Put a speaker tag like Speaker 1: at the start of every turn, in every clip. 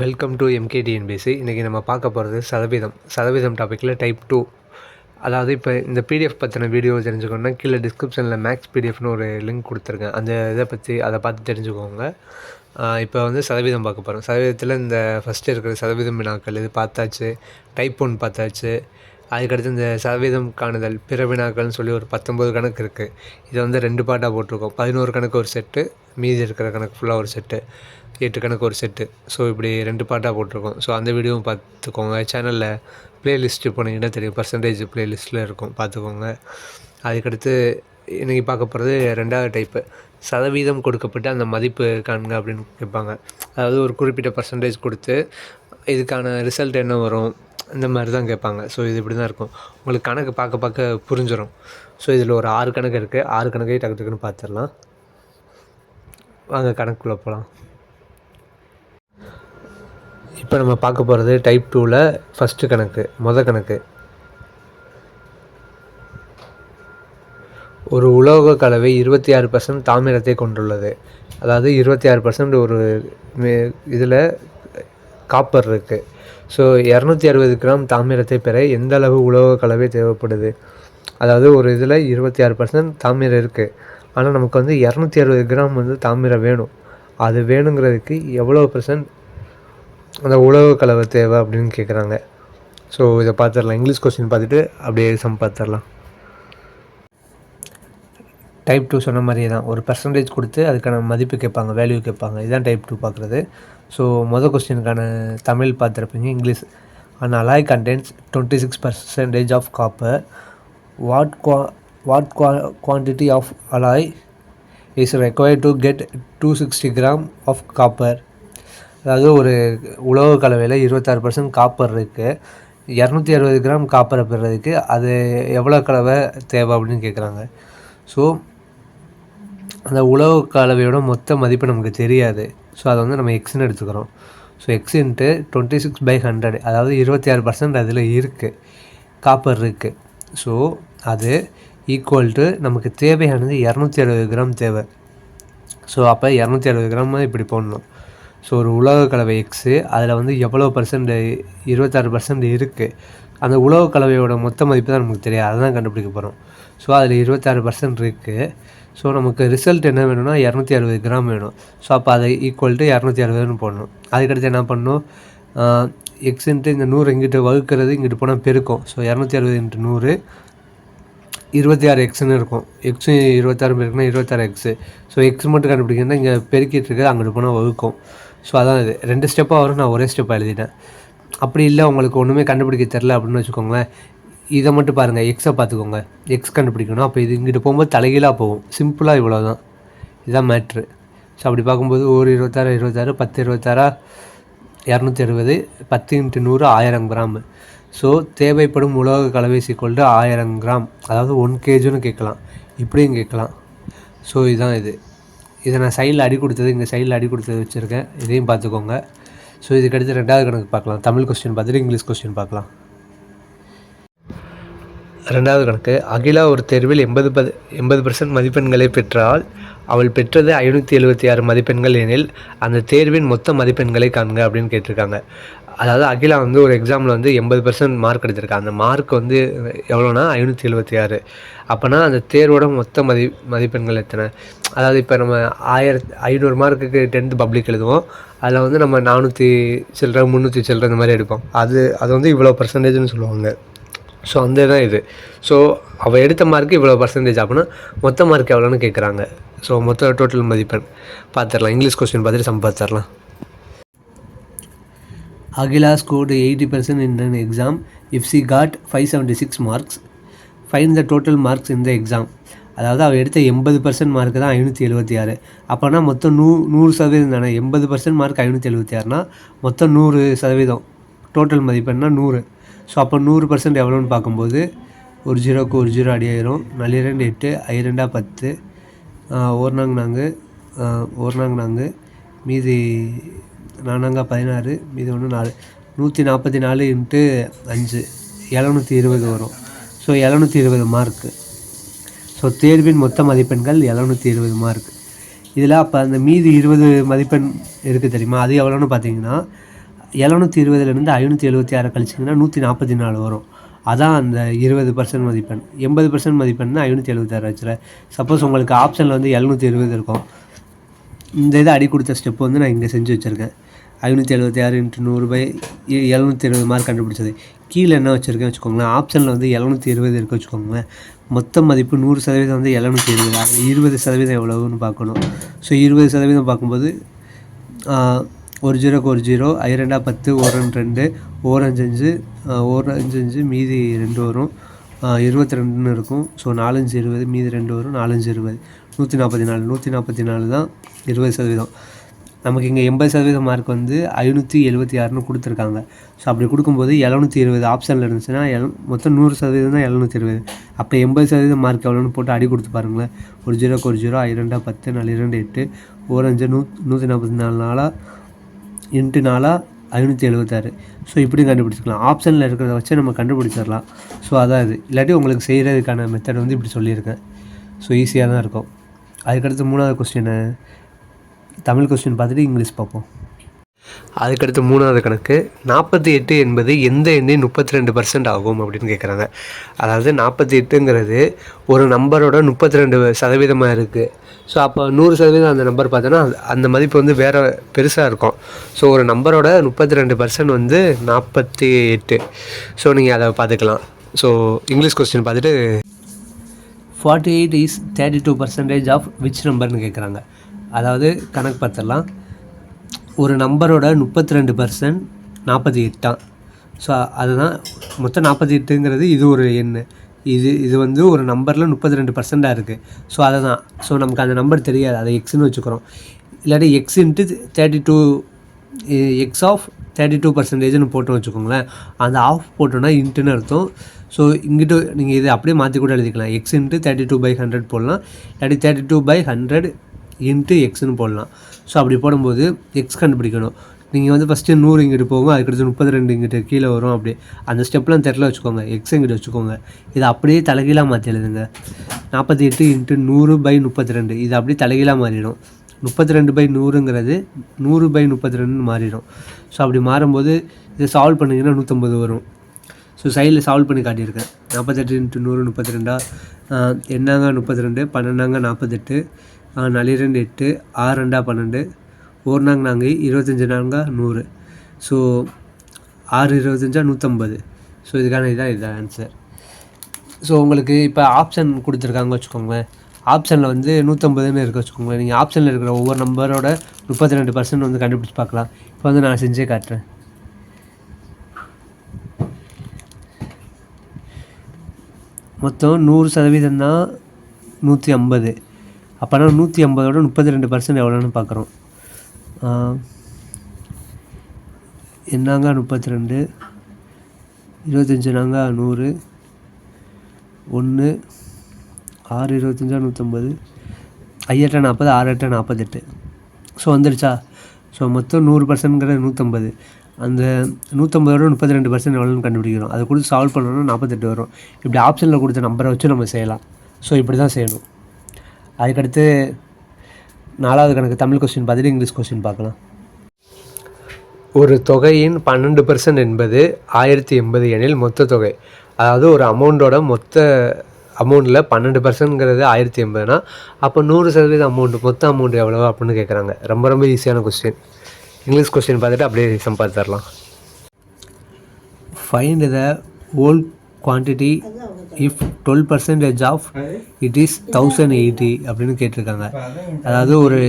Speaker 1: Welcome to எம்கேடிஎன்பிசி இன்றைக்கி நம்ம பார்க்க போகிறது சதவீதம். சதவீதம் டாப்பிக்கில் டைப் டூ அதாவது இப்போ இந்த பிடிஎஃப் பற்றின வீடியோ தெரிஞ்சுக்கணுன்னா கீழே டிஸ்கிரிப்ஷனில் மேக்ஸ் பிடிஎஃப்னு ஒரு லிங்க் கொடுத்துருக்கேன். அந்த இதை பற்றி அதை பார்த்து தெரிஞ்சுக்கோங்க. இப்போ வந்து சதவீதம் பார்க்க போகிறோம் சதவீதத்தில் இந்த ஃபஸ்ட்டு இருக்கிற சதவீதம் வினாக்கள் இது பார்த்தாச்சு. டைப் ஒன் பார்த்தாச்சு. அதுக்கடுத்து இந்த சதவீதம் காணுதல் பிற வினாக்கள்னு சொல்லி ஒரு பத்தொம்பது கணக்கு இருக்குது இதை வந்து ரெண்டு பாட்டாக போட்டிருக்கோம். பதினோரு கணக்கு ஒரு செட்டு மீதி இருக்கிற கணக்கு ஃபுல்லாக ஒரு செட்டு எட்டு கணக்கு ஒரு செட்டு. ஸோ இப்படி ரெண்டு பாட்டாக போட்டிருக்கோம். ஸோ அந்த வீடியோவும் பார்த்துக்கோங்க. சேனலில் ப்ளேலிஸ்ட்டு போனீங்கன்னா தெரியும்? பர்சன்டேஜ் ப்ளேலிஸ்ட்டில் இருக்கும். பார்த்துக்கோங்க. அதுக்கடுத்து இன்றைக்கி பார்க்க போகிறது ரெண்டாவது டைப்பு சதவீதம் கொடுக்கப்பட்டு அந்த மதிப்பு காணுங்க அப்படின்னு கேட்பாங்க. அதாவது ஒரு குறிப்பிட்ட பர்சன்டேஜ் கொடுத்து இதுக்கான ரிசல்ட் என்ன வரும்? இந்த மாதிரி தான் கேட்பாங்க. ஸோ இது இப்படி தான் இருக்கும். உங்களுக்கு கணக்கு பார்க்க பார்க்க புரிஞ்சிடும் ஸோ இதில் ஒரு ஆறு கணக்கு இருக்குது ஆறு கணக்கையும் டக்கு டக்குன்னு பார்த்துடலாம். வாங்க கணக்குள்ளே போகலாம் இப்போ நம்ம பார்க்க போகிறது டைப் டூவில் ஃபஸ்ட்டு கணக்கு மொதல் கணக்கு. ஒரு உலோக கலவை இருபத்தி ஆறு பர்சன்ட் தாமிரத்தை கொண்டுள்ளது. அதாவது இருபத்தி ஆறு பர்சன்ட் ஒரு இதில் காப்பர் இருக்குது ஸோ இரநூத்தி அறுபது கிராம் தாமிரத்தை பெற எந்த அளவு உலோக கலவை தேவைப்படுது? அதாவது ஒரு இதில் இருபத்தி ஆறு பர்சன்ட் தாமிரம் இருக்குது ஆனால் நமக்கு வந்து இரநூத்தி அறுபது கிராம் வந்து தாமிரம் வேணும். அது வேணுங்கிறதுக்கு எவ்வளோ பர்சன்ட் அந்த உலக கலவை தேவை அப்படின்னு கேட்குறாங்க ஸோ இதை பார்த்துடலாம் இங்கிலீஷ் கொஸ்டின் பார்த்துட்டு அப்படியே சம் பார்த்துடலாம் டைப் டூ சொன்ன மாதிரியே தான். ஒரு பர்சன்டேஜ் கொடுத்து அதுக்கான மதிப்பு கேட்பாங்க வேல்யூ கேட்பாங்க. இதுதான் டைப் டூ பார்க்குறது ஸோ மொதல் கொஸ்டினுக்கான தமிழ் பார்த்துருப்பீங்க English and alloy contents twenty six percentage of copper what குவா வாட் குவா quantity of alloy is required to get two sixty gram of copper அதாவது ஒரு உலோக கலவையில் இருபத்தாறு பர்சன்ட் காப்பர் இருக்குது இரநூத்தி அறுபது கிராம் காப்பரை பெறுறதுக்கு அது எவ்வளோ கலவை தேவை அப்படின்னு கேட்குறாங்க ஸோ அந்த உலோக கலவையோட மொத்த மதிப்பு நமக்கு தெரியாது. ஸோ அதை வந்து நம்ம எக்ஸ்ன்னு எடுத்துக்கிறோம். So x into twenty six by hundred அதாவது இருபத்தி ஆறு பர்சன்ட் அதில் இருக்குது காப்பர் இருக்குது ஸோ அது ஈக்குவல் டு நமக்கு தேவையானது இரநூத்தி அறுபது கிராம் தேவை. ஸோ அப்போ இரநூத்தி அறுபது கிராம் இப்படி போடணும். ஸோ ஒரு உலோக கலவை எக்ஸு அதில் வந்து எவ்வளோ பர்சன்ட் இருபத்தாறு பர்சன்ட் இருக்குது அந்த உலோக கலவையோட மொத்த மதிப்பு தான் நமக்கு தெரியாது. அதுதான் கண்டுபிடிக்க போகிறோம் ஸோ அதில் இருபத்தாறு பர்சன்ட் இருக்குது ஸோ நமக்கு ரிசல்ட் என்ன வேணும்னா இரநூத்தி அறுபது கிராம் வேணும். ஸோ அப்போ அதை ஈக்குவல் டு இரநூத்தி அறுபதுன்னு போடணும். அதுக்கடுத்து என்ன பண்ணணும்? எக்ஸுன்ட்டு இந்த நூறு இங்கிட்டு வகுக்கிறது இங்கிட்டு போனால் பெருக்கும். ஸோ இரநூத்தி அறுபது இன்ட்டு நூறு இருபத்தி ஆறு எக்ஸ்னு இருக்கும். எக்ஸும் இருபத்தாறு பேருக்குன்னா இருபத்தாறு எக்ஸு ஸோ எக்ஸ் மட்டும் கண்டுபிடிக்கணும்னா இங்கே பெருக்கிட்டு இருக்குது அங்கிட்டு போனால் வகுக்கும். ஸோ அதான் இது. ரெண்டு ஸ்டெப்பாக வரும். நான் ஒரே ஸ்டெப்பாக எழுதிட்டேன். அப்படி இல்லை உங்களுக்கு ஒன்றுமே கண்டுபிடிக்க தெரில அப்படின்னு வச்சுக்கோங்களேன். இதை மட்டும் பாருங்கள் எக்ஸை பார்த்துக்கோங்க. எக்ஸ் கண்டுபிடிக்கணும். அப்போ இது இங்கிட்டு போகும்போது தலைகீழாக போகும். சிம்பிளாக இவ்வளோ தான் இதுதான் மேட்ரு ஸோ அப்படி பார்க்கும்போது ஒரு இருபத்தாறு இருபத்தாறு பத்து இருபத்தாறா? இரநூத்தி அறுபது பத்து இன்ட்டு நூறு ஆயிரம் கிராம் ஸோ தேவைப்படும் உலோக கலவை சீக்கொண்டு ஆயிரம் கிராம் அதாவது ஒன் கேஜின்னு கேட்கலாம். இப்படியும் கேட்கலாம். ஸோ இதுதான் இது. இதை நான் சைடில் அடி கொடுத்தது இங்கே சைடில் அடி கொடுத்தது வச்சுருக்கேன். இதையும் பார்த்துக்கோங்க. ஸோ இதுக்கடுத்து ரெண்டாவது கணக்கு பார்க்கலாம். தமிழ் கொஸ்டின் பார்த்துட்டு இங்கிலீஷ் கொஸ்டின் பார்க்கலாம். ரெண்டாவது கணக்கு அகிலா ஒரு தேர்வில் எண்பது பது எண்பது பர்சன்ட் மதிப்பெண்களை பெற்றால் அவள் பெற்றது ஐநூற்றி எழுபத்தி ஆறு மதிப்பெண்கள் எனில் அந்த தேர்வின் மொத்த மதிப்பெண்களை காண்க அப்படின்னு கேட்டிருக்காங்க. அதாவது அகிலா வந்து ஒரு எக்ஸாமில் வந்து எண்பது பர்சன்ட் மார்க் எடுத்திருக்கா அந்த மார்க் வந்து எவ்வளோனா ஐநூற்றி எழுபத்தி ஆறு. அப்போனா அந்த தேர்வோட மொத்த மதி மதிப்பெண்கள் எத்தனை? அதாவது இப்போ நம்ம ஆயிரத்து ஐநூறு மார்க்குக்கு டென்த்து பப்ளிக் எழுதுவோம். அதில் வந்து நம்ம நானூற்றி சில்லற முந்நூற்றி சில்லற இந்த மாதிரி எடுப்போம். அது அது வந்து இவ்வளோ பர்சன்டேஜ்னு சொல்லுவாங்க. ஸோ அந்த தான் இது. ஸோ அவள் எடுத்த மார்க்கு இவ்வளோ பர்சன்டேஜ் அப்படின்னா மொத்த மார்க் எவ்வளோன்னு கேட்குறாங்க ஸோ மொத்த டோட்டல் மதிப்பெண் பார்த்துடலாம் இங்கிலீஷ் கொஸ்டின் பார்த்துட்டு சம் பார்த்துடலாம் Akila scored eighty percent in an exam if she got five seventy six marks find the total marks இந்த எக்ஸாம் அதாவது அவள் எடுத்த எண்பது பர்சன்ட் மார்க்கு தான் ஐநூற்றி எழுபத்தி ஆறு. அப்போனா மொத்தம் நூ நூறு சதவீதம் தானே. எண்பது பர்சன்ட் மார்க் ஐநூற்றி எழுபத்தி ஆறுனா மொத்தம் நூறு சதவீதம். டோட்டல் மதிப்பெண்ணா நூறு. ஸோ அப்போ நூறு பர்சன்ட் எவ்வளோன்னு பார்க்கும்போது ஒரு ஜீரோக்கு ஒரு ஜீரோ அடி ஆயிரும். நள்ளிரண்டு எட்டு ஐரெண்டாக பத்து. ஒரு நாங்கு ஒரு நாங்கு மீதி நானாங்க பதினாறு மீதி ஒன்று நாலு. நூற்றி நாற்பத்தி நாலு இன்ட்டு அஞ்சு. எழுநூற்றி இருபது வரும். ஸோ எழுநூற்றி இருபது மார்க்கு ஸோ தேர்வின் மொத்த மதிப்பெண்கள் எழுநூற்றி இருபது மார்க் இதில் அப்போ அந்த மீதி இருபது மதிப்பெண் இருக்குது தெரியுமா? அது எவ்வளோன்னு பார்த்தீங்கன்னா எழுநூற்றி இருபதுலேருந்து ஐநூற்றி எழுபத்தி ஆறு கழிச்சிங்கன்னா நூற்றி நாற்பத்தி நாலு வரும். அதான் அந்த இருபது பர்சன்ட் மதிப்பெண். எண்பது பர்சன்ட் மதிப்பெண் ஐநூற்றி எழுபத்தாறு ஆச்சுல. சப்போஸ் உங்களுக்கு ஆப்ஷனில் வந்து எழுநூற்றி இருபது இருக்கும். இந்த இதை அடி கொடுத்த ஸ்டெப் வந்து நான் இங்கே செஞ்சு வச்சுருக்கேன். ஐநூற்றி எழுபத்தி ஆறு இன்ட்டு நூறு பை எழுநூற்றி இருபது மார்க் கண்டுபிடிச்சது. கீழே என்ன வச்சுருக்கேன் வச்சுக்கோங்களேன். ஆப்ஷனில் வந்து எழுநூற்றி இருபது இருக்க வச்சுக்கோங்களேன். மொத்த மதிப்பு நூறு சதவீதம் வந்து எழுநூற்றி இருபது. இருபது சதவீதம் எவ்வளவுன்னு பார்க்கணும். ஸோ இருபது சதவீதம் பார்க்கும்போது ஒரு ஜீரோக்கு ஒரு ஜீரோ ஐ ரெண்டா பத்து ஒரு ரெண்டு ரெண்டு ஓர் அஞ்சு அஞ்சு ஓர் அஞ்சு அஞ்சு மீதி ரெண்டு வரும். இருபத்தி ரெண்டுன்னு இருக்கும். ஸோ நாலஞ்சு இருபது மீதி ரெண்டு வரும். நாலஞ்சு இருபது. நூற்றி நாற்பத்தி நாலு நூற்றி நாற்பத்தி நாலு தான் இருபது சதவீதம். நமக்கு இங்கே எண்பது சதவீதம் மார்க் வந்து ஐநூற்றி எழுபத்தி ஆறுன்னு கொடுத்துருக்காங்க. ஸோ அப்படி கொடுக்கும்போது எழுநூற்றி இருபது ஆப்ஷனில் இருந்துச்சுன்னா எல் மொத்தம் நூறு சதவீதம் தான் எழுநூற்றி இருபது. அப்போ எண்பது சதவீதம் மார்க் எவ்வளோன்னு போட்டு அடி கொடுத்து பாருங்களேன். ஒரு ஜீரோக்கு ஒரு ஜீரோ இரண்டா பத்து நாலு இரண்டு எட்டு ஓரஞ்சு அஞ்சு நூ நூற்றி நாற்பத்தி நாலு நாளாக இன்ட்டு நாளாக ஐநூற்றி எழுபத்தாறு ஸோ இப்படி கண்டுபிடிச்சிக்கலாம். ஆப்ஷனில் இருக்கிறத வச்சு நம்ம கண்டுபிடிச்சிடலாம். ஸோ அதான் இது. இல்லாட்டி உங்களுக்கு செய்கிறதுக்கான மெத்தட் வந்து இப்படி சொல்லியிருக்கேன். ஸோ ஈஸியாக தான் இருக்கும். அதுக்கடுத்து மூணாவது கொஸ்டின் தமிழ் கொஸ்டின் பார்த்துட்டு இங்கிலீஷ் பார்ப்போம். அதுக்கடுத்து மூணாவது கணக்கு நாற்பத்தி எட்டு என்பது எந்த எண்ணின் முப்பத்தி ரெண்டு பர்சன்ட் ஆகும் அப்படின்னு கேட்குறாங்க அதாவது நாற்பத்தி எட்டுங்கிறது ஒரு நம்பரோட முப்பத்தி ரெண்டு சதவீதமாக இருக்குது ஸோ அப்போ நூறு சதவீதம் அந்த நம்பர் பார்த்தோன்னா அந்த மதிப்பு வந்து வேறு பெருசாக இருக்கும். ஸோ ஒரு நம்பரோட முப்பத்தி ரெண்டு பர்சன்ட் வந்து நாற்பத்தி எட்டு. ஸோ நீங்கள் அதை பார்த்துக்கலாம். ஸோ இங்கிலீஷ் கொஸ்டின் பார்த்துட்டு forty eight is thirty two percentage of which நம்பர்னு கேட்குறாங்க அதாவது கணக்கு பார்த்துடலாம். ஒரு நம்பரோட முப்பத்தி ரெண்டு பர்சன்ட் நாற்பத்தி எட்டாம் ஸோ அதுதான் மொத்தம் நாற்பத்தி எட்டுங்கிறது இது ஒரு எண் இது இது வந்து ஒரு நம்பரில் முப்பத்தி ரெண்டு பர்சண்ட்டாக இருக்குது ஸோ அதை தான் ஸோ நமக்கு அந்த நம்பர் தெரியாது. அதை எக்ஸ்னு வச்சுக்கிறோம். இல்லாட்டி x into thirty two x of thirty two பர்சன்டேஜ்னு போட்டோம் வச்சுக்கோங்களேன். அந்த ஆஃப் போட்டோன்னா இன்ட்டுன்னு அர்த்தம். ஸோ இங்கிட்டு நீங்கள் இதை அப்படியே மாற்றி கூட எழுதிக்கலாம். X into thirty two by hundred போடலாம். இல்லாட்டி thirty two by hundred into எக்ஸ்னு போடலாம். ஸோ அப்படி போடும்போது எக்ஸ் கண்டுபிடிக்கணும். நீங்கள் வந்து ஃபஸ்ட்டு நூறு இங்கிட்டு போகும் அதுக்கடுத்து முப்பத்தி ரெண்டு இங்கிட்டு கீழே வரும் அப்படி. அந்த ஸ்டெப்லாம் தெரில வச்சுக்கோங்க. எக்ஸ் இங்கிட்டு வச்சுக்கோங்க. இதை அப்படியே தலைகீழாக மாற்றி எழுதுங்க. நாற்பத்தி எட்டு இன்ட்டு நூறு பை முப்பத்தி ரெண்டு இது அப்படியே தலைகீழாக மாறிடும். முப்பத்தி ரெண்டு பை நூறுங்கிறது நூறு பை முப்பத்தி ரெண்டுன்னு மாறிடும். ஸோ அப்படி மாறும்போது இதை சால்வ் பண்ணிங்கன்னா நூற்றம்பது வரும். ஸோ சைடில் சால்வ் பண்ணி காட்டியிருக்கேன். நாற்பத்தெட்டு இன்ட்டு நூறு முப்பத்தி ரெண்டா என்னங்க முப்பத்தி ரெண்டு பன்னெண்டாங்க நாற்பத்தெட்டு நாலு ரெண்டு எட்டு ஆறு ரெண்டா பன்னெண்டு. ஒரு நாங்க நாங்கள் இருபத்தஞ்சி நாங்க நூறு. ஸோ ஆறு இருபத்தஞ்சா நூற்றம்பது ஸோ இதுக்கான இதான் இதுதான் ஆன்சர் ஸோ உங்களுக்கு இப்போ ஆப்ஷன் கொடுத்துருக்காங்க வச்சுக்கோங்களேன். ஆப்ஷனில் வந்து நூற்றம்பதுன்னு இருக்க வச்சுக்கோங்களேன். நீங்கள் ஆப்ஷனில் இருக்கிற ஒவ்வொரு நம்பரோட முப்பத்தி ரெண்டு பர்சன்ட் வந்து கண்டுபிடிச்சு பார்க்கலாம். இப்போ வந்து நான் செஞ்சே காட்டுறேன். மொத்தம் நூறு சதவீதம் தான் நூற்றி ஐம்பது. அப்போனா நூற்றி ஐம்பதோட முப்பத்தி ரெண்டு பர்சன்ட் எவ்வளோன்னு பார்க்குறோம் என்னங்க முப்பத்தி ரெண்டு இருபத்தஞ்சி நாங்க நூறு. ஒன்று ஆறு இருபத்தஞ்சா நூற்றம்பது ஐயெட்டா நாற்பது ஆறட்ட நாற்பத்தெட்டு ஸோ வந்துடுச்சா ஸோ மொத்தம் நூறு பர்சன்ட்ங்கிறது நூற்றம்பது அந்த நூற்றம்பதோட முப்பத்தி ரெண்டு பர்சன்ட் எவ்வளோன்னு கண்டுபிடிக்கிறோம். அதை கொடுத்து சால்வ் பண்ணணும்னா நாற்பத்தெட்டு வரும். இப்படி ஆப்ஷனில் கொடுத்த நம்பரை வச்சு நம்ம செய்யலாம். ஸோ இப்படி தான் செய்யணும். அதுக்கடுத்து நாலாவது கணக்கு தமிழ் கொஸ்டின் பார்த்துட்டு இங்கிலீஷ் கொஸ்டின் பார்க்கலாம். ஒரு தொகையின் பன்னெண்டு பர்சன்ட் என்பது ஆயிரத்தி எண்பது எனில் மொத்த தொகை. அதாவது ஒரு அமௌண்ட்டோட மொத்த அமௌண்ட்டில் பன்னெண்டு பர்சன்ட்ங்கிறது ஆயிரத்தி எண்பதுனா அப்போ நூறு சதவீதம் அமௌண்ட் மொத்த அமௌண்ட் எவ்வளோ அப்படின்னு கேட்குறாங்க ரொம்ப ரொம்ப ஈஸியான கொஸ்டின் இங்கிலீஷ் கொஸ்டின் பார்த்துட்டு அப்படியே சம்பாதிச்சிடலாம் find the whole quantity if twelve percentage of it is thousand eighty அப்படின்னு கேட்டிருக்காங்க. அதாவது ஒரு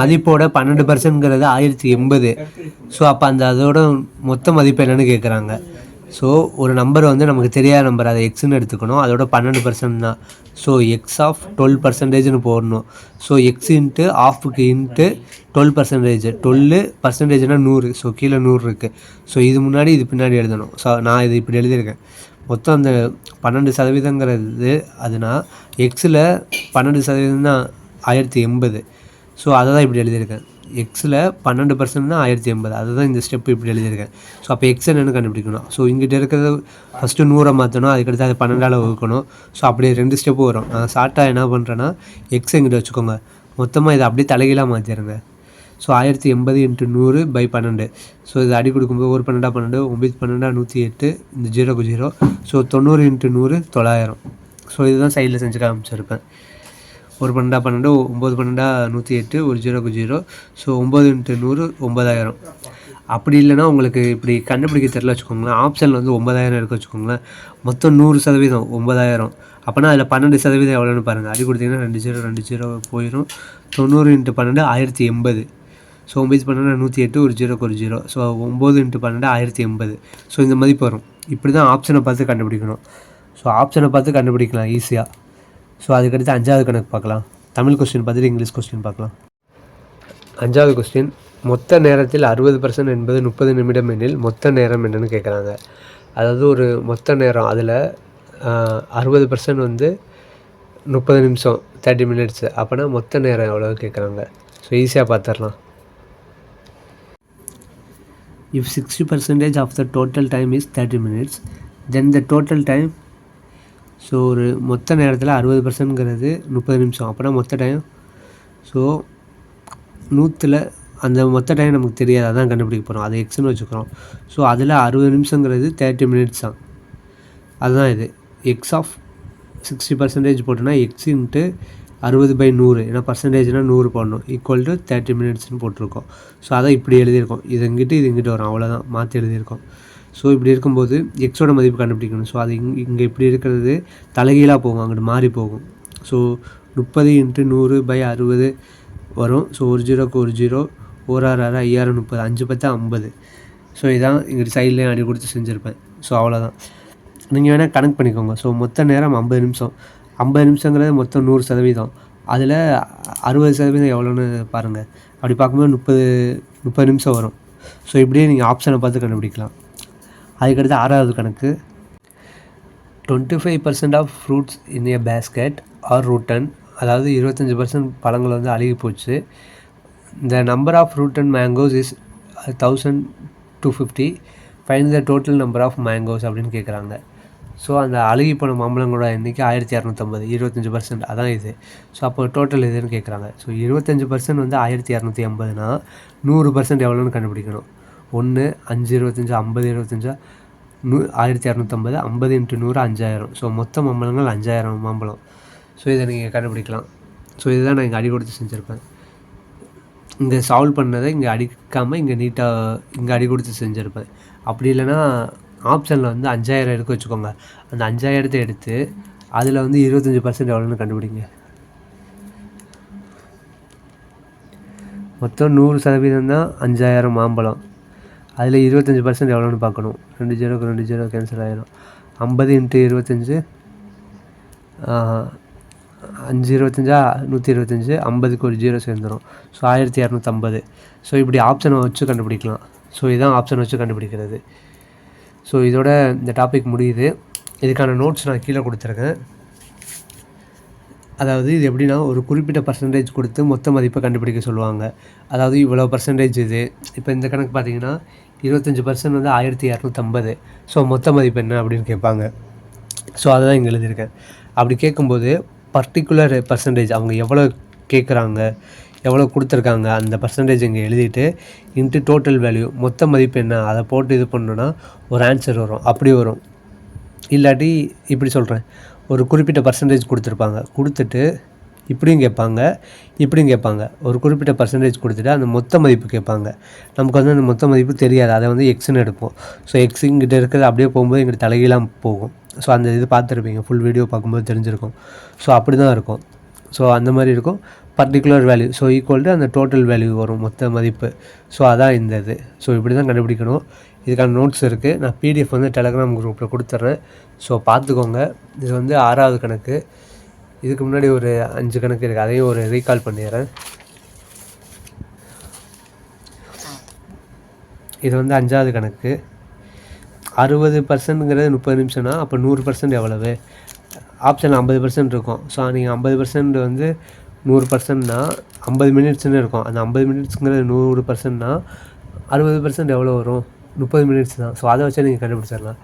Speaker 1: மதிப்போட பன்னெண்டு பர்சன்ட்ங்கிறது ஆயிரத்தி எண்பது. ஸோ அப்போ அந்த அதோட மொத்த மதிப்பு என்னென்னு கேட்குறாங்க ஸோ ஒரு நம்பர் வந்து நமக்கு தெரியாத நம்பர் அதை எக்ஸ்னு எடுத்துக்கணும். அதோட பன்னெண்டு பர்சன்ட் தான். ஸோ எக்ஸ் ஆஃப் டுவெல் பர்சன்டேஜ்னு போடணும். ஸோ எக்ஸ் இன்ட்டு ஆஃபுக்கு இன்ட்டு டுவெல் பர்சன்டேஜ் டுவெல்லு பர்சன்டேஜ்னால் நூறு. ஸோ கீழே நூறு இருக்குது ஸோ இது முன்னாடி இது பின்னாடி எழுதணும். ஸோ நான் இது இப்படி எழுதியிருக்கேன். மொத்தம் அந்த பன்னெண்டு சதவீதங்கிறது அதுனா எக்ஸில் பன்னெண்டு சதவீதம் தான் ஆயிரத்தி எண்பது. ஸோ அதை தான் இப்படி எழுதியிருக்கேன். எக்ஸில் பன்னெண்டு பர்சன்ட் தான் ஆயிரத்தி எண்பது. அதை தான் இந்த ஸ்டெப் இப்படி எழுதியிருக்கேன். ஸோ அப்போ எக்ஸ் என்னென்னு கண்டுபிடிக்கணும். ஸோ இங்கிட்ட இருக்கிறத ஃபஸ்ட்டு நூறை மாற்றணும் அதுக்கடுத்து அதை பன்னெண்டால் வகுக்கணும். ஸோ அப்படியே ரெண்டு ஸ்டெப்பு வரும். நான் ஷார்ட்டாக என்ன பண்ணுறேன்னா எக்ஸ் எங்கிட்ட வச்சுக்கோங்க. மொத்தமாக இதை அப்படியே தலைகீழாக மாற்றிடுங்க ஸோ ஆயிரத்தி எண்பது இன்ட்டு நூறு பை பன்னெண்டு. ஸோ இது அடி கொடுக்கும்போது ஒரு பன்னெண்டா பன்னெண்டு ஒம்பது பன்னெண்டா நூற்றி எட்டு இந்த ஜீரோக்கு ஜீரோ. ஸோ தொண்ணூறு இன்ட்டு நூறு தொள்ளாயிரம். ஸோ இதுதான் சைடில் செஞ்சு காமிச்சிருப்பேன். ஒரு பன்னெண்டா பன்னெண்டு ஒம்பது பன்னெண்டா நூற்றி எட்டு ஒரு ஜீரோக்கு ஜீரோ. ஸோ ஒம்பது இன்ட்டு நூறு ஒம்பதாயிரம் அப்படி இல்லைன்னா உங்களுக்கு இப்படி கண்டுபிடிக்க தெரில வச்சுக்கோங்களேன். ஆப்ஷனில் வந்து ஒம்பதாயிரம் இருக்க வச்சுக்கோங்களேன். மொத்தம் நூறு சதவீதம் ஒம்பதாயிரம் அப்போனா அதில் பன்னெண்டு சதவீதம் எவ்வளோன்னு பாருங்கள் அடி கொடுத்தீங்கன்னா ரெண்டு ஜீரோ ரெண்டு ஜீரோ போயிடும் தொண்ணூறு இன்ட்டு பன்னெண்டு ஆயிரத்தி எண்பது. ஸோ ஒம்பது பன்னெண்டு நூற்றி எட்டு ஒரு ஜீரோக்கு ஒரு ஜீரோ ஸோ ஒம்பது இன்ட்டு பன்னெண்டு ஆயிரத்தி எண்பது. ஸோ இந்த மதிப்பு வரும். இப்படி தான் ஆப்ஷனை பார்த்து கண்டுபிடிக்கணும். ஸோ ஆப்ஷனை பார்த்து கண்டுபிடிக்கலாம் ஈஸியாக ஸோ அதுக்கடுத்து அஞ்சாவது கணக்கு பார்க்கலாம். தமிழ் கொஸ்டின் பார்த்துட்டு இங்கிலீஷ் கொஸ்டின் பார்க்கலாம். அஞ்சாவது கொஸ்டின் மொத்த நேரத்தில் அறுபது பர்சன்ட் என்பது முப்பது நிமிடம் எனில் மொத்த நேரம் என்னென்னு கேட்குறாங்க அதாவது ஒரு மொத்த நேரம் அதில் அறுபது பர்சன்ட் வந்து முப்பது நிமிஷம் தேர்ட்டி மினிட்ஸு அப்போனா மொத்த நேரம் எவ்வளோ கேட்குறாங்க ஸோ ஈஸியாக பார்த்துடலாம். If sixty percentage of the total time is thirty minutes then the total time so ஒரு மொத்த நேரத்தில் அறுபது பர்சன்ட்ங்கிறது முப்பது நிமிஷம். அப்போனா மொத்த டைம் ஸோ நூற்றில் அந்த மொத்த டைம் நமக்கு தெரியாது. அதான் கண்டுபிடிக்க போகிறோம் அதை எக்ஸ்னு வச்சுக்கிறோம். ஸோ அதில் அறுபது நிமிஷங்கிறது தேர்ட்டி மினிட்ஸ் தான். அதுதான் இது. எக்ஸ் ஆஃப் சிக்ஸ்டி பர்சன்டேஜ் போட்டோன்னா எக்ஸ் இன்ட்டு அறுபது பை நூறு. ஏன்னா பர்சன்டேஜ்னால் நூறு போடணும். ஈக்குவல் டு தேர்ட்டி மினிட்ஸ்னு போட்டிருக்கோம். ஸோ அதை இப்படி எழுதியிருக்கோம். இது இங்கிட்டு இது இங்கிட்டு வரும். அவ்வளோதான் மாற்றி எழுதியிருக்கோம். ஸோ இப்படி இருக்கும்போது எக்ஸோட மதிப்பு கண்டுபிடிக்கணும். ஸோ அது இங் இங்கே இப்படி இருக்கிறது தலைகீழாக போகும். அங்கிட்டு மாறி போகும். ஸோ முப்பது இன்ட்டு நூறு பை அறுபது வரும். ஸோ ஒரு ஜீரோக்கு ஒரு ஜீரோ. ஒரு ஆறு ஆறு ஐயாயிரம் முப்பது. அஞ்சு பத்து ஐம்பது. ஸோ இதான் இங்கிட்டு சைட்லேயும் அடி கொடுத்து செஞ்சுருப்பேன். ஸோ அவ்வளோதான் நீங்கள் வேணால் கணக்கு பண்ணிக்கோங்க. ஸோ மொத்த நேரம் ஐம்பது நிமிஷம். ஐம்பது நிமிஷங்கிறது மொத்தம் நூறு சதவீதம். அதில் அறுபது சதவீதம் எவ்வளோன்னு பாருங்கள் அப்படி பார்க்கும்போது முப்பது முப்பது நிமிஷம் வரும். ஸோ இப்படியே நீங்கள் ஆப்ஷனை பார்த்து கண்டுபிடிக்கலாம். அதுக்கடுத்து ஆறாவது கணக்கு. Twenty five percent of fruits in a basket are rotten அதாவது இருபத்தஞ்சி பர்சன்ட் பழங்கள் வந்து அழுகி போச்சு. இந்த number of fruit and mangoes is thousand two fifty find the total number of mangoes அப்படின்னு கேட்குறாங்க ஸோ அந்த அழுகி போன மாம்பழங்களோட எண்ணிக்கை ஆயிரத்தி இரநூத்தம்பது இருபத்தஞ்சி பர்சன்ட் அதான் இது. ஸோ அப்போ டோட்டல் எதுன்னு கேட்குறாங்க ஸோ இருபத்தஞ்சி பர்சன்ட் வந்து ஆயிரத்தி இரநூத்தி ஐம்பதுனா நூறு பர்சன்ட் எவ்வளோன்னு கண்டுபிடிக்கணும். ஒன்று அஞ்சு இருபத்தஞ்சி ஐம்பது இருபத்தஞ்சா நூ ஆயிரத்தி இரநூத்தம்பது ஐம்பது இன்ட்டு நூறு அஞ்சாயிரம். ஸோ மொத்த மாம்பழங்கள் அஞ்சாயிரம் மாம்பழம். ஸோ இதை நீங்கள் கண்டுபிடிக்கலாம். ஸோ இதுதான் நான் இங்கே அடி கொடுத்து செஞ்சுருப்பேன். இங்கே சால்வ் பண்ணதை இங்கே அடிக்காமல் இங்கே நீட்டாக இங்கே அடி கொடுத்து செஞ்சுருப்பேன். அப்படி இல்லைன்னா ஆப்ஷனில் வந்து அஞ்சாயிரம் எடுக்க வச்சுக்கோங்க. அந்த அஞ்சாயிரத்தை எடுத்து அதில் வந்து இருபத்தஞ்சி பர்சன்ட் எவ்வளோன்னு கண்டுபிடிங்க. மொத்தம் நூறு சதவீதம் தான் அஞ்சாயிரம் மாம்பழம். அதில் இருபத்தஞ்சி பர்சன்ட் எவ்வளோன்னு பார்க்கணும். ரெண்டு ஜீரோக்கு ரெண்டு ஜீரோ கேன்சல் ஆகிடும் ஐம்பது இன்ட்டு இருபத்தஞ்சி அஞ்சு இருபத்தஞ்சா நூற்றி இருபத்தஞ்சி ஐம்பதுக்கு ஒரு ஜீரோ சேர்ந்துடும் ஸோ ஆயிரத்தி இரநூத்தம்பது ஸோ இப்படி ஆப்ஷனை வச்சு கண்டுபிடிக்கலாம். ஸோ இதுதான் ஆப்ஷன் வச்சு கண்டுபிடிக்கிறது. ஸோ இதோட இந்த டாபிக் முடியுது. இதுக்கான நோட்ஸ் நான் கீழே கொடுத்துருக்கேன். அதாவது இது எப்படின்னா ஒரு குறிப்பிட்ட பர்சன்டேஜ் கொடுத்து மொத்த மதிப்பை கண்டுபிடிக்க சொல்லுவாங்க. அதாவது இவ்வளோ பர்சன்டேஜ் இது. இப்போ இந்த கணக்கு பார்த்தீங்கன்னா இருபத்தஞ்சி பர்சன்ட் வந்து ஆயிரத்தி இரநூத்தம்பது ஸோ மொத்த மதிப்பு என்ன அப்படின்னு கேட்பாங்க. ஸோ அதை தான் இங்கே எழுதியிருக்கேன். அப்படி கேட்கும்போது பர்டிகுலர் பர்சன்டேஜ் அவங்க எவ்வளோ கேட்குறாங்க? எவ்வளோ கொடுத்துருக்காங்க அந்த பர்சன்டேஜ் இங்கே எழுதிட்டு இன்ட்டு டோட்டல் வேல்யூ மொத்த மதிப்பு என்ன அதை போட்டு இது பண்ணோன்னா ஒரு ஆன்சர் வரும். அப்படி வரும். இல்லாட்டி இப்படி சொல்கிறேன் ஒரு குறிப்பிட்ட பர்சன்டேஜ் கொடுத்துருப்பாங்க. கொடுத்துட்டு இப்படியும் கேட்பாங்க இப்படியும் கேட்பாங்க. ஒரு குறிப்பிட்ட பர்சன்டேஜ் கொடுத்துட்டு அந்த மொத்த மதிப்பு கேட்பாங்க. நமக்கு வந்து அந்த மொத்த மதிப்பு தெரியாது. அதை வந்து எக்ஸ்னு எடுப்போம். ஸோ எக்ஸ் இங்கிட்ட இருக்கிறது அப்படியே போகும்போது எங்கிட்ட தலைகீழாக போகும். ஸோ அந்த இது பார்த்துருப்பீங்க. ஃபுல் வீடியோ பார்க்கும்போது தெரிஞ்சிருக்கும். ஸோ அப்படி தான் இருக்கும். ஸோ அந்த மாதிரி இருக்கும். Particular value so equal to அந்த டோட்டல் வேல்யூ வரும் மொத்த மதிப்பு. ஸோ அதான் இந்த இது. ஸோ இப்படி தான் கண்டுபிடிக்கணும். இதுக்கான நோட்ஸ் இருக்குது நான் பிடிஎஃப் வந்து டெலகிராம் குரூப்பில் கொடுத்துட்றேன் ஸோ பார்த்துக்கோங்க. இது வந்து ஆறாவது கணக்கு. இதுக்கு முன்னாடி ஒரு அஞ்சு கணக்கு இருக்குது அதையும் ஒரு ரீகால் பண்ணிடுறேன். இது வந்து அஞ்சாவது கணக்கு. அறுபது பர்சன்ட்ங்கிறது முப்பது நிமிஷம்னா அப்போ நூறு பர்சன்ட் எவ்வளவு? ஆப்ஷன் ஐம்பது பர்சன்ட் இருக்கும். ஸோ நீங்கள் ஐம்பது பர்சன்ட் வந்து நூறு பர்சன்ட்னா ஐம்பது மினிட்ஸ்னு இருக்கும். அந்த ஐம்பது மினிட்ஸுங்கிறது நூறு பர்சன்ட்னா அறுபது பர்சன்ட் எவ்வளோ வரும்? முப்பது மினிட்ஸ் தான். ஸோ அதை வச்சு நீங்கள் கண்டுபிடிச்சிடலாம்.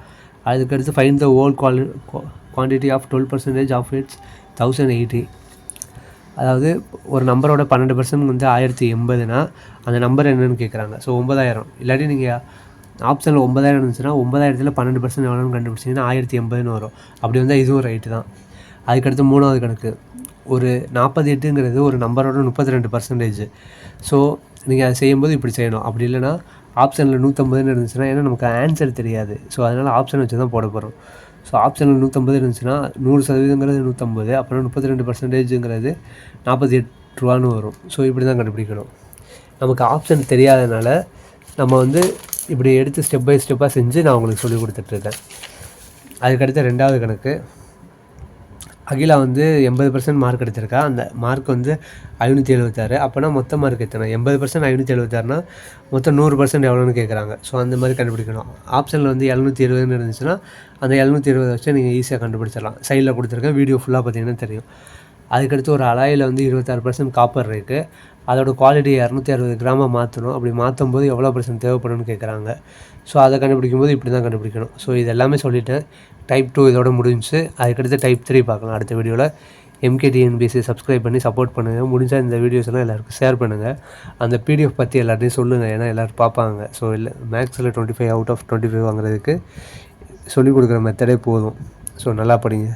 Speaker 1: அதுக்கடுத்து find the whole குவாலி quantity of twelve percentage of it's thousand eighty அதாவது ஒரு நம்பரோட பன்னெண்டு பர்சன்ட் வந்து ஆயிரத்தி எண்பதுனா அந்த நம்பர் என்னென்னு கேட்குறாங்க ஸோ ஒன்பதாயிரம். இல்லாட்டி நீங்கள் ஆப்ஷனில் ஒம்பதாயிரம் இருந்துச்சுன்னா ஒம்பதாயிரத்தில் பன்னெண்டு பர்சன்ட் எவ்வளோன்னு கண்டுபிடிச்சிங்கன்னா ஆயிரத்தி எண்பதுன்னு வரும். அப்படி வந்தால் இதுவும் ரைட்டு தான். அதுக்கடுத்து மூணாவது கணக்கு. ஒரு நாற்பது எட்டுங்கிறது ஒரு நம்பரோட முப்பத்தி ரெண்டு பர்சன்டேஜ் ஸோ நீங்கள் அதை செய்யும்போது இப்படி செய்யணும். அப்படி இல்லைன்னா ஆப்ஷனில் நூற்றம்பதுன்னு இருந்துச்சுன்னா ஏன்னா நமக்கு ஆன்சர் தெரியாது. ஸோ அதனால் ஆப்ஷன் வச்சு தான் போட போகிறோம் ஸோ ஆப்ஷனில் நூற்றம்பது இருந்துச்சுன்னா நூறு சதவீதங்கிறது நூற்றம்பது அப்புறம் முப்பத்தி ரெண்டு பர்சன்டேஜுங்கிறது நாற்பத்தி எட்டு ரூபான்னு வரும். ஸோ இப்படி தான் கண்டுபிடிக்கணும். நமக்கு ஆப்ஷன் தெரியாதனால நம்ம வந்து இப்படி எடுத்து ஸ்டெப் பை ஸ்டெப்பாக செஞ்சு நான் உங்களுக்கு சொல்லி கொடுத்துட்ருக்கேன் அதுக்கடுத்து ரெண்டாவது கணக்கு. அகிலா வந்து எண்பது பர்சன்ட் மார்க் எடுத்திருக்கா. அந்த மார்க் வந்து ஐநூற்றி எழுபத்தாறு அப்போனா மொத்த மார்க் எத்தனை? எண்பது பர்சன்ட் ஐநூற்றி எழுபத்தாறுனா மொத்தம் நூறு பர்சன்ட் எவ்வளோன்னு கேட்குறாங்க ஸோ அந்த மாதிரி கண்டுபிடிக்கணும். ஆப்ஷனில் வந்து எழுநூற்றி இருபதுன்னு இருந்துச்சுன்னா அந்த எழுநூற்றி இருபது வச்சு நீங்கள் ஈஸியாக கண்டுபிடிச்சிடலாம். சைடில் கொடுத்துருக்கேன் வீடியோ ஃபுல்லாக பார்த்தீங்கன்னா தெரியும். அதுக்கடுத்து ஒரு அலாயில் வந்து இருபத்தாறு பர்சன்ட் காப்பர் இருக்குது அதோட குவாலிட்டி இரநூத்தி அறுபது கிராமாக மாற்றணும் அப்படி மாற்றும் போது எவ்வளோ பர்சன்ட் தேவைப்படும்னு கேட்குறாங்க ஸோ அதை கண்டுபிடிக்கும் போது இப்படி தான் கண்டுபிடிக்கணும். ஸோ இது எல்லாமே சொல்லிவிட்டேன் டைப் டூ இதோட முடிஞ்சு அதுக்கடுத்து டைப் த்ரீ பார்க்கலாம் அடுத்த வீடியோவில் எம்கேடிஎன்பிசி சப்ஸ்கிரைப் பண்ணி சப்போர்ட் பண்ணுங்கள் முடிஞ்சால் இந்த வீடியோஸ் எல்லாம் எல்லாருக்கும் ஷேர் பண்ணுங்கள் அந்த பிடிஎஃப் பற்றி எல்லாத்தையும் சொல்லுங்கள் ஏன்னா எல்லோரும் பார்ப்பாங்க. ஸோ இல்லை மேக்ஸில் twenty five out of twenty five வாங்குறதுக்கு சொல்லிக் கொடுக்குற மெத்தடே போதும். ஸோ நல்லா படிங்க.